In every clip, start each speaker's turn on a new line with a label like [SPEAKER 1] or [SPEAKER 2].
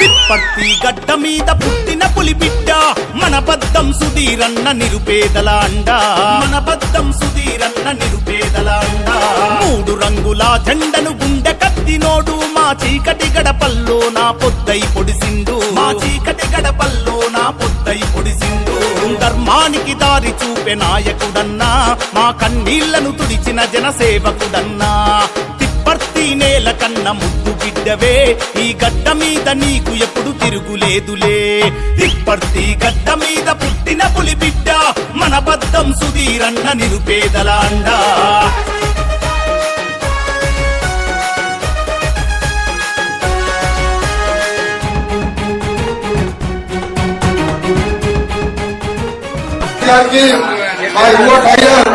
[SPEAKER 1] తిప్పర్తి గడ్డ మీద పుట్టిన పులి బిడ్డ మన బద్దం సుధీరన్న నిరుపేదల అండ మన బద్దం సుధీరన్న నిరుపేదల అండ మూడు రంగుల జెండను గుండె కత్తినోడు మా చీకటి గడపల్లో నా పొద్దై పొడిసిండు. మా చీకటి గడపల్లో నా పొద్దై పొడిసిండు. ధర్మానికి దారి చూపే నాయకుడన్నా. మా కన్నీళ్ళను తుడిచిన జనసేవకుడన్నా. నేల కన్న ముద్దు బిడ్డవే. ఈ గడ్డ మీద నీకు ఎప్పుడు తిరుగులేదులే. తిప్పర్తి గడ్డ మీద పుట్టిన పులి బిడ్డ మన బద్దం సుధీరన్న నిరుపేదల అండా
[SPEAKER 2] గారికి మా యువ టైగర్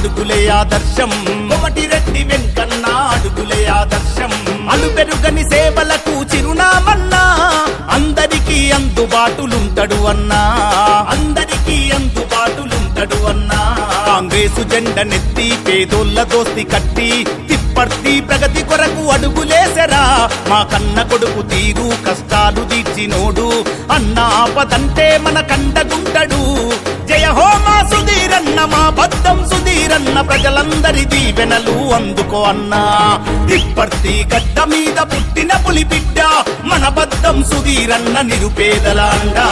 [SPEAKER 1] అడుగులే ఆదర్శం. కొమటి రెడ్డి వెంకన్న అడుగులే ఆదర్శం. అలు పెరుగని సేవలకు చిరునామన్నా. అందరికీ అందుబాటులుంటడు అన్నా. అందరికీ అందుబాటులుంటడు అన్నా. కాంగ్రెసు జెండ నెత్తి పేదోళ్ళ దోస్తి కట్టి తిప్పర్తి ప్రగతి కొరకు అడుగులేసరా. మా కన్న కొడుకు తీరు కష్టాలు తీర్చినోడు. అన్న ఆపదంటే మన కండగుంటడు. జయ ప్రజలందరి దీవెనలు అందుకో అన్నా. తిప్పర్తి గడ్డ మీద పుట్టిన పులి బిడ్డ మన బద్దం సుధీరన్న నిరుపేదల అండా